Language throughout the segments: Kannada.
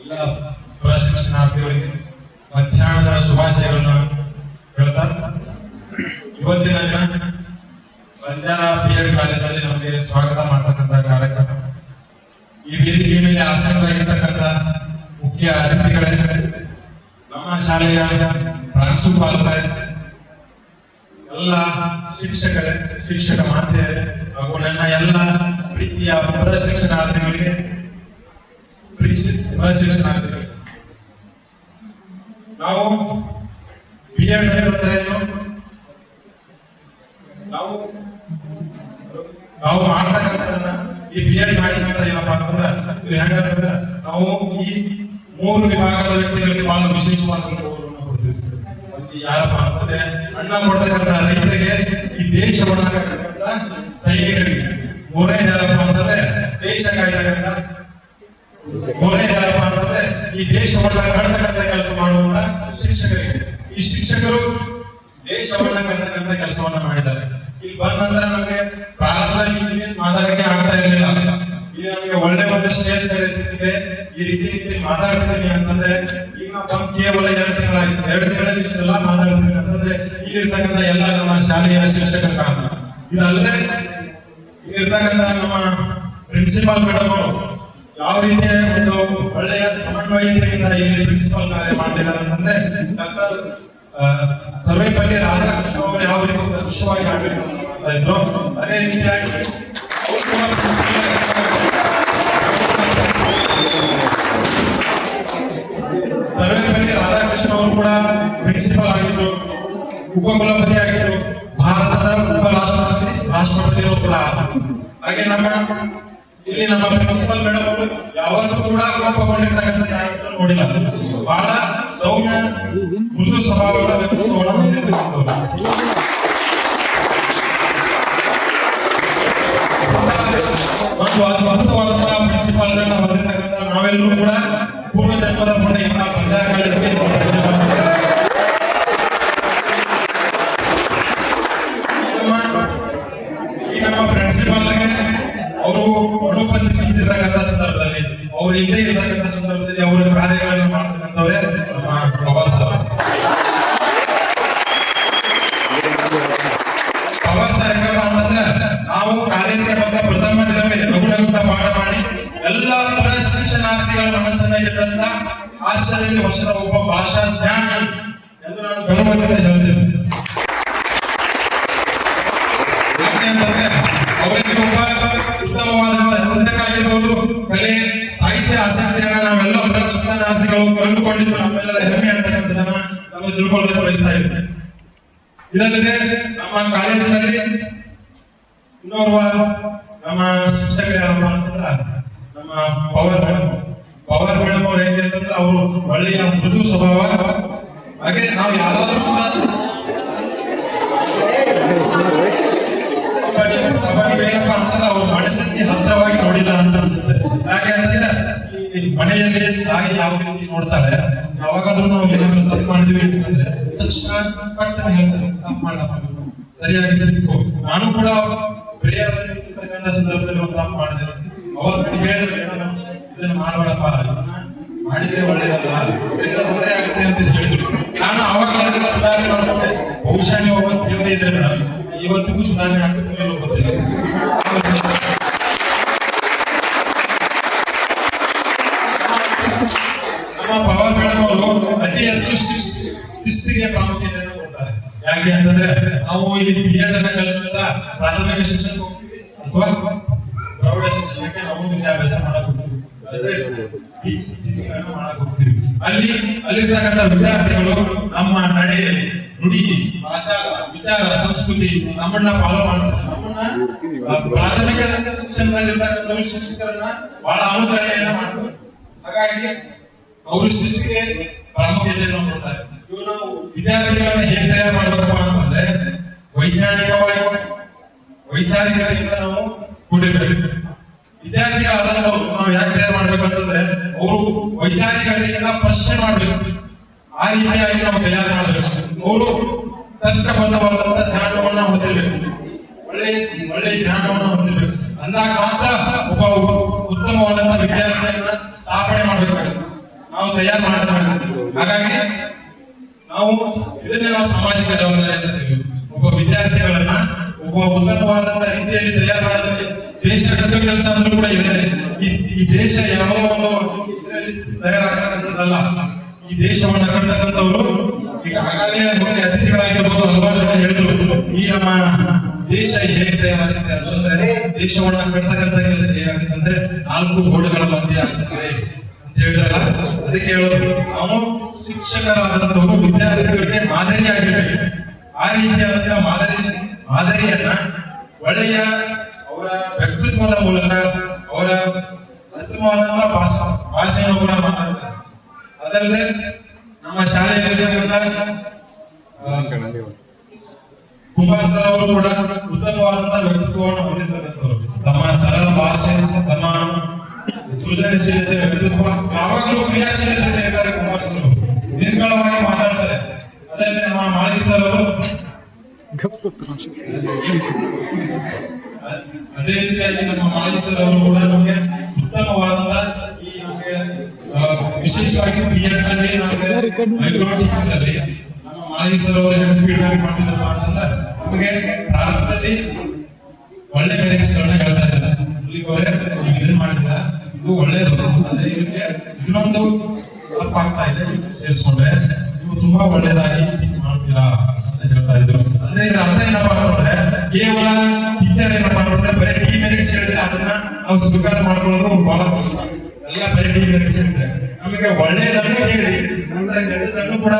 ಎಲ್ಲ ಪ್ರಶಿಕ್ಷಣಾರ್ಥಿಗಳಿಗೆ ಮಧ್ಯಾಹ್ನದ ಶುಭಾಶಯಗಳನ್ನು ಹೇಳ್ತಾ, ಇವತ್ತಿನ ದಿನ ಬಂಜಾರ ಬಿ ಎಡ್ ಕಾಲೇಜಲ್ಲಿ ನಮಗೆ ಸ್ವಾಗತ ಮಾಡ್ತಕ್ಕಂಥ ಕಾರ್ಯಕ್ರಮ. ಈ ವೇದಿಕೆ ಮೇಲೆ ಮುಖ್ಯ ಅತಿಥಿಗಳೇ, ನಮ್ಮ ಶಾಲೆಯ ಪ್ರಾಂಶುಪಾಲರೇ, ಎಲ್ಲ ಶಿಕ್ಷಕರೇ, ಶಿಕ್ಷಕ ಮಾತೆಯರೇ ಹಾಗೂ ನನ್ನ ಎಲ್ಲ ಪ್ರೀತಿಯ ಪ್ರಶಿಕ್ಷಣಾರ್ಥಿಗಳಿಗೆ ಪ್ರಶಿಕ್ಷಣಾರ್ಥಿಗಳಿಗೆ. ನಾವು ಬಿ ಎಡ್ ಅಂದ್ರೆ ಏನು ನಾವು ನಾವು ಮಾಡ್ತಕ್ಕಂಥದ್ದನ್ನ ಈ ಬಿ ಎಡ್ ಮಾಡಿದಂತ ಏನಪ್ಪಾ ಅಂತಂದ್ರ, ಇದು ನಾವು ಈ ಮೂರು ವಿಭಾಗದ ವ್ಯಕ್ತಿಗಳಿಗೆ ಬಹಳ ವಿಶೇಷವಾದ ಯಾರಪ್ಪ ಅಂತಂದ್ರೆ, ಅಣ್ಣ ಕೊಡ್ತಕ್ಕಂಥ ರೈತರಿಗೆ ಈ ದೇಶ ಕೊಡ್ತಕ್ಕಂಥ ಸೈನಿಕರಿಗೆ ಮೂರನೇದು ಯಾರಪ್ಪ ಅಂತಂದ್ರೆ ದೇಶ ಕಾಯ್ತಕ್ಕಂಥ ಮೂರನೇದು ಯಾರಪ್ಪ ಅಂತಂದ್ರೆ ಈ ದೇಶವನ್ನ ಕಡತಕ್ಕಂಥ ಕೆಲಸ ಮಾಡುವಂತ ಶಿಕ್ಷಕರಿಗೆ. ಈ ಶಿಕ್ಷಕರು ದೇಶವನ್ನ ಕಡತಕ್ಕಂಥ ಕೆಲಸವನ್ನ ಮಾಡಿದ್ದಾರೆ. ಇಲ್ಲಿ ಬಂದ ನಂತರ ನಮಗೆ ಪ್ರಾರಂಭದಲ್ಲಿ ಮಾತಾಡಕ್ಕೆ ಆಗ್ತಾ ಇರಲಿಲ್ಲ. ಇಲ್ಲಿ ನಮಗೆ ಒಳ್ಳೆ ಒಂದು ಸ್ಟೇಜ್ ಕರೆ ಸಿಕ್ಕಿದೆ. ಈ ರೀತಿ ರೀತಿ ಮಾತಾಡ್ತಿದ್ದೀನಿ ಅಂತಂದ್ರೆ ಈಗ ನಾವು ಕೇವಲ ಎರಡು ತಿಂಗಳಾಗಿತ್ತು ಎರಡು ತಿಂಗಳಲ್ಲಿ ಇಷ್ಟೆಲ್ಲ ಮಾತಾಡ್ತಿದ್ದೀನಿ ಅಂತಂದ್ರೆ ಇಲ್ಲಿರ್ತಕ್ಕಂಥ ಎಲ್ಲ ನಮ್ಮ ಶಾಲೆಯ ಶಿಕ್ಷಕರ ಕಾರಣ ಇದಲ್ಲದೆ ಇಲ್ಲಿರ್ತಕ್ಕಂಥ ನಮ್ಮ ಪ್ರಿನ್ಸಿಪಾಲ್ ಮೇಡಮ್ ಅವರು ಯಾವ ರೀತಿಯ ಒಂದು ಒಳ್ಳೆಯ ಸಮನ್ವಯತೆಯಿಂದ ಇಲ್ಲಿ ಪ್ರಿನ್ಸಿಪಲ್ ಕಾರ್ಯ ಮಾಡ್ತಿದ್ದಾರೆ ಅಂತಂದ್ರೆ ಡಾಕ್ಟರ್ ಸರ್ವೇಪಲ್ಲಿ ರಾಧಾಕೃಷ್ಣ ಅವರು ಯಾವ ರೀತಿ ದಕ್ಷವಾಗಿ ಆಡಳಿತ ಅದೇ ರೀತಿಯಾಗಿ ಸರ್ವೇಪಲ್ಲಿ ರಾಧಾಕೃಷ್ಣ ಅವರು ಕೂಡ ಪ್ರಿನ್ಸಿಪಲ್ ಆಗಿದ್ರು, ಉಪಕುಲಪತಿ ಆಗಿದ್ರು, ಭಾರತದ ಉಪರಾಷ್ಟ್ರಪತಿ ರಾಷ್ಟ್ರಪತಿ ಕೂಡ. ಹಾಗೆ ನಮ್ಮ ಇಲ್ಲಿ ನಮ್ಮ ಪ್ರಿನ್ಸಿಪಲ್ ಮೇಡಮ್ ಅವರು ಯಾವತ್ತೂ ಕೂಡ ಕೋಪಗೊಂಡಿರ್ತಕ್ಕಂಥ ಯಾವತ್ತೂ ನೋಡಿಲ್ಲ. ಬಹಳ ಸೌಮ್ಯ ಮೃದು ಸ್ವಭಾವದ ವ್ಯಕ್ತಿತ್ವವನ್ನು ಒಂದು ಅದ್ಭುತವಾದಂತಹ ಪ್ರಿನ್ಸಿಪಾಲ್ ಹೊಂದಿರ್ತಕ್ಕಂಥ ನಾವೆಲ್ಲರೂ ಕೂಡ ಇಲ್ಲದೆ ಸಂದರ್ಭದಲ್ಲಿ ಅವರ ಕಾರ್ಯಗಳನ್ನು ಮಾಡತಕ್ಕಂಥವ್ರೆ ನಮ್ಮ ಪವನ್ ಸರ್. ಪವನ್ ಸರ್ ಹೆಂಗಪ್ಪ ಅಂತಂದ್ರೆ ನಾವು ಕಾಲೇಜಿಗೆ ಬಂದ ಪ್ರಥಮ ದಿನವೇ ಪಾಠ ಮಾಡಿ ಎಲ್ಲ ಪ್ರಶಿಕ್ಷಣಾರ್ಥಿಗಳ ಮನಸ್ಸನ್ನ ಇದ್ದಂತ ಆಶ್ಚರ್ಯದಲ್ಲಿ ವರ್ಷದ ಒಬ್ಬ ಭಾಷಾ ಜ್ಞಾನಿ ಎಂದು ನಾನು ಗೌರವದಿಂದ ಹೇಳ್ತೇನೆ. ಆಗಿರ್ಬೋದು ಕಲೆ ಸಾಹಿತ್ಯ ಆಸಕ್ತಿಯನ್ನ ನಾವೆಲ್ಲ ಪ್ರಶಿಕ್ಷಣಾರ್ಥಿಗಳು ಕಂಡುಕೊಂಡಿದ್ದು ನಮ್ಮೆಲ್ಲರ ಹೆಮ್ಮೆ ಅಂತಕ್ಕಂಥದ್ದನ್ನ ನಾವು ತಿಳ್ಕೊಳ್ಳೋಕೆ ಬಯಸ್ತಾ ಇದ್ದೇವೆ ಇದಲ್ಲದೆ ನಮ್ಮ ಕಾಲೇಜಿನಲ್ಲಿ ಇನ್ನೋರ್ವ ನಮ್ಮ ಶಿಕ್ಷಕರು ಯಾರಪ್ಪ ಅಂತಂದ್ರ ನಮ್ಮ ಪವರ್ ಮೇಡಮ್ ಪವರ್ ಮೇಡಮ್ ಅವ್ರು ಹೆಂಗೆ ಅಂತಂದ್ರೆ ಅವರು ಒಳ್ಳೆಯ ಮೃದು ಸ್ವಭಾವ. ಹಾಗೆ ನಾವು ಯಾರಾದ್ರೂ ಕೂಡ ಮನೆಯಲ್ಲಿ ತಾಯಿ ಯಾವ ರೀತಿ ನೋಡ್ತಾಳೆ, ಯಾವಾಗಾದ್ರೂ ನಾವು ಏನಾದ್ರೂ ತಪ್ಪು ಮಾಡಿದ್ವಿ ಅಂತಂದ್ರೆ, ತಕ್ಷಣ ಕಟ್ಟ ಹೇಳ್ತಾರೆ ತಪ್ಪು ಮಾಡಪ್ಪ ಸರಿಯಾಗಿ ತಿಳ್ಕೊ. ನಾನು ಕೂಡ ಪ್ರಿಯಾದ ಇರ್ತಕ್ಕಂಥ ಸಂದರ್ಭದಲ್ಲಿ ಒಂದು ತಪ್ಪು ಮಾಡಿದೆ. ಅವಾಗ ಹೇಳಿದ್ರೆ ಇದನ್ನ ಮಾಡಬೇಡಪ್ಪ ಮಾಡಿದ್ರೆ ಒಳ್ಳೇದಲ್ಲ ತೊಂದರೆ ಆಗುತ್ತೆ ಅಂತ ಹೇಳಿದ್ರು. ನಾನು ಅವಾಗ ಸುಧಾರಣೆ ಮಾಡ್ಕೊಂಡೆ. ಬಹುಶಃ ನೀವು ಅವತ್ತು ಹೇಳದೇ ಇದ್ರೆ ಮೇಡಮ್ ಇವತ್ತಿಗೂ ಸುಧಾರಣೆ ಆಗ್ತದೆ ಗೊತ್ತಿಲ್ಲ. ನಾವು ಇಲ್ಲಿ ಬಿ ಎಡ್ ನಂತರ ಪ್ರಾಥಮಿಕ ಶಿಕ್ಷಣಕ್ಕೆ ಹೋಗ್ತೀವಿ ಅಥವಾ ಪ್ರೌಢ ಶಿಕ್ಷಣಕ್ಕೆ ನಾವು ವಿದ್ಯಾಭ್ಯಾಸ ಮಾಡಕ್ ಹೋಗ್ತೀವಿ. ಅಂದ್ರೆ ಮಾಡಕ್ ಹೋಗ್ತೀವಿ. ಅಲ್ಲಿ ಅಲ್ಲಿರ್ತಕ್ಕಂಥ ವಿದ್ಯಾರ್ಥಿಗಳು ನಮ್ಮ ನಡೆ ನುಡಿ, ಆಚಾರ, ವಿಚಾರ, ಸಂಸ್ಕೃತಿ ನಮ್ಮನ್ನ ಫಾಲೋ ಮಾಡ್ತಾರೆ. ನಮ್ಮನ್ನ ಪ್ರಾಥಮಿಕ ಶಿಕ್ಷಣದಲ್ಲಿರ್ತಕ್ಕಂಥ ಶಿಕ್ಷಕರನ್ನ ಬಹಳ ಅನುಕರಣೆಯನ್ನ ಮಾಡ್ತಾರೆ. ಹಾಗಾಗಿ ಅವರು ಶಿಸ್ತಿಗೆ ಪ್ರಾಮುಖ್ಯತೆಯನ್ನು ಕೊಡ್ತಾರೆ. ಇವು ನಾವು ವಿದ್ಯಾರ್ಥಿಗಳನ್ನ ಹೇಗೆ ತಯಾರು ಮಾಡಬೇಕಪ್ಪ ವೈಜ್ಞಾನಿಕವಾಗಿ, ವೈಚಾರಿಕತೆಯಿಂದ ನಾವು ಕೂಡಿರ್ಬೇಕು. ವಿದ್ಯಾರ್ಥಿಗಳಾದಂಥವ್ರು ನಾವು ಯಾಕೆ ತಯಾರು ಮಾಡ್ಬೇಕು ಅಂತಂದ್ರೆ, ಅವರು ವೈಚಾರಿಕತೆಯಿಂದ ಪ್ರಶ್ನೆ ಮಾಡಬೇಕು. ಆ ರೀತಿಯಾಗಿ ನಾವು ತಯಾರು ಮಾಡಬೇಕು. ಅವರು ತರ್ಕಬದ್ಧವಾದಂತ ಜ್ಞಾನವನ್ನ ಹೊಂದಿರಬೇಕು. ಒಳ್ಳೆ ಒಳ್ಳೆಯ ಜ್ಞಾನವನ್ನ ಹೊಂದಿರಬೇಕು. ಅಂದಾಗ ಮಾತ್ರ ಒಬ್ಬ ಉತ್ತಮವಾದಂತ ವಿದ್ಯಾರ್ಥಿಯನ್ನ ಸ್ಥಾಪನೆ ಮಾಡಬೇಕು ನಾವು ತಯಾರು ಮಾಡಬೇಕಾಗುತ್ತೆ ಹಾಗಾಗಿ, ನಾವು ಇದನ್ನೇ ನಾವು ಸಾಮಾಜಿಕ ಜವಾಬ್ದಾರಿ ಅಂತ ಒಬ್ಬ ವಿದ್ಯಾರ್ಥಿಗಳನ್ನ, ಒಬ್ಬ ಉತ್ತಮವಾದಂತ ರೀತಿಯಲ್ಲಿ ತಯಾರು ಮಾಡೋದಕ್ಕೆ ದೇಶ ಕಷ್ಟ ಕೆಲಸ ಅಂದ್ರೂ ಕೂಡ ಇದೆ ಈ ದೇಶ ಯಾವ ಒಂದು ತಯಾರಾಗ್ತಕ್ಕಂಥದ್ದಲ್ಲ. ಈ ದೇಶವನ್ನು ಕಟ್ಟತಕ್ಕಂಥವ್ರು ಈಗ ಆಗಾಗಲೇ ಮುಖ್ಯ ಅತಿಥಿಗಳಾಗಿರ್ಬೋದು, ಹಲವಾರು ಜನ ಹೇಳಿದ್ರು. ಈ ನಮ್ಮ ದೇಶ ಹೇಗೆ ತಯಾರಾಗುತ್ತೆ ಅಂತಂದ್ರೆ, ದೇಶವನ್ನ ಕಟ್ಟತಕ್ಕಂಥ ಕೆಲಸ ಹೇಗಾಗುತ್ತೆ ಅಂದ್ರೆ ನಾಲ್ಕು ಗೋಡೆಗಳ ಮಧ್ಯ ಆಗ್ತದೆ ಅಂತ ಹೇಳಿದ್ರಲ್ಲ. ಅದಕ್ಕೆ ಹೇಳೋದು, ನಾವು ಶಿಕ್ಷಕರಾದಂಥವ್ರು ವಿದ್ಯಾರ್ಥಿಗಳಿಗೆ ಮಾದರಿಯಾಗಿರಬೇಕು. ಆ ರೀತಿಯಾದಂತಹ ಮಾದರಿ ಮಾದರಿಯನ್ನ ಒಳ್ಳೆಯ ಅವರ ವ್ಯಕ್ತಿತ್ವದ ಮೂಲಕ ಅವರ ಉತ್ತಮವಾದಂತಹ ಭಾಷಾ ಭಾಷೆಯನ್ನು ಕೂಡ ಮಾತಾಡ್ತಾರೆ ಅದಲ್ಲದೆ ನಮ್ಮ ಶಾಲೆಯಲ್ಲಿ ಕುಮಾರ್ ಸರ್ ಅವರು ಕೂಡ ಉತ್ತಮವಾದಂತಹ ವ್ಯಕ್ತಿತ್ವವನ್ನು ಹೊಂದಿರ್ತಕ್ಕಂಥವ್ರು ತಮ್ಮ ಸರಳ ಭಾಷೆ, ತಮ್ಮ ಸೃಜನಶೀಲತೆ, ವ್ಯಕ್ತಿತ್ವ ಯಾವಾಗಲೂ ಕ್ರಿಯಾಶೀಲತೆ ಇರ್ತಾರೆ ಕುಮಾರ್ ಸರ್. ನಿರ್ಮಲವಾಗಿ ಅದಲ್ಲದೆ ನಮ್ಮ ಮಾಳಿ ಸರ್ ಅವರು. ಅದೇ ರೀತಿಯಾಗಿ ನಮ್ಮ ಮಾಳಿ ಸರ್ ಅವರು ಕೂಡ ನಮಗೆ ಉತ್ತಮವಾದಂತ ಈ ನಮಗೆ ವಿಶೇಷವಾಗಿ ಬಿ ಎಡ್ನಲ್ಲಿ ನಮಗೆ ಮೈಕ್ರೋ ಟೀಚಿಂಗ್ ಅಲ್ಲಿ ನಮ್ಮ ಮಾಳಿ ಸರ್ ಅವರು ಹೆಂಗ್ ಫೀಡ್ಬ್ಯಾಕ್ ಮಾಡ್ತಿದ್ರಪ್ಪ ಅಂತಂದ್ರೆ ನಮಗೆ ಪ್ರಾರಂಭದಲ್ಲಿ ಒಳ್ಳೆ ಮೆರಿಟ್ಸ್ ಗಳನ್ನ ಹೇಳ್ತಾ ಇದ್ದಾರೆ. ಇಲ್ಲಿವರೆ ನೀವು ಇದನ್ನ ಮಾಡಿದ್ರ ಇದು ಒಳ್ಳೇದು ಆದ್ರೆ ಇದಕ್ಕೆ ಇನ್ನೊಂದು ತಪ್ಪಾಗ್ತಾ ಇದೆ. ಸೇರಿಸ್ಕೊಂಡ್ರೆ ನೀವು ತುಂಬಾ ಒಳ್ಳೇದಾಗಿ ಟೀಚ್ ಮಾಡ್ತೀರಾ ಅಂತ ಹೇಳ್ತಾ ಇದ್ರು. ಅಂದ್ರೆ ಇದ್ರ ಅರ್ಥ ಏನಪ್ಪಾ ಅಂತಂದ್ರೆ ಕೇವಲ ಟೀಚರ್ ಏನಪ್ಪಾ ಅಂತಂದ್ರೆ ಬರೀ ಡಿ ಮೆರಿಟ್ಸ್ ಹೇಳಿದ್ರೆ ಅದನ್ನ ನಾವು ಸ್ವೀಕಾರ ಮಾಡ್ಕೊಳ್ಳೋದು ಬಹಳ ಕಷ್ಟ. ಎಲ್ಲ ಬರೀ ಡಿ ಮೆರಿಟ್ಸ್ ಹೇಳಿದ್ರೆ. ನಮಗೆ ಒಳ್ಳೇದನ್ನು ಹೇಳಿ, ನಂತರ ಕೆಟ್ಟದನ್ನು ಕೂಡ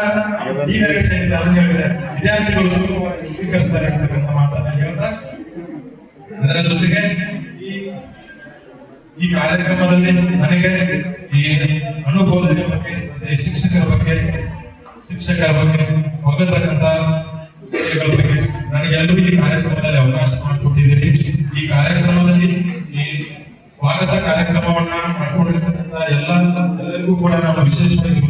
ಡಿ ಮೆರಿಟ್ಸ್ ಹೇಳಿದ್ರೆ ಅದನ್ನ ಹೇಳಿದ್ರೆ ವಿದ್ಯಾರ್ಥಿಗಳು ಸುಲಭವಾಗಿ ಸ್ವೀಕರಿಸ್ತಾರೆ ಅಂತಕ್ಕಂಥ ಮಾತನ್ನ ಹೇಳ್ತಾ. ಅದರ ಜೊತೆಗೆ ಈ ಈ ಕಾರ್ಯಕ್ರಮದಲ್ಲಿ ನನಗೆ ಈ ಅನುಭವದ ಬಗ್ಗೆ ಶಿಕ್ಷಕರ ಬಗ್ಗೆ ಶಿಕ್ಷಕರ ಬಗ್ಗೆ ಹೋಗತಕ್ಕಂತ ವಿಷಯಗಳ ಬಗ್ಗೆ ನನಗೆ ಎಲ್ಲರೂ ಈ ಕಾರ್ಯಕ್ರಮದಲ್ಲಿ ಅವಕಾಶ ಮಾಡಿಕೊಟ್ಟಿದ್ದೀರಿ. ಈ ಕಾರ್ಯಕ್ರಮದಲ್ಲಿ ಈ ಸ್ವಾಗತ ಕಾರ್ಯಕ್ರಮವನ್ನ ಮಾಡಿಕೊಂಡಿರ್ತಕ್ಕಂಥ ಎಲ್ಲ ಎಲ್ಲರಿಗೂ ಕೂಡ ನಾನು ವಿಶೇಷವಾಗಿ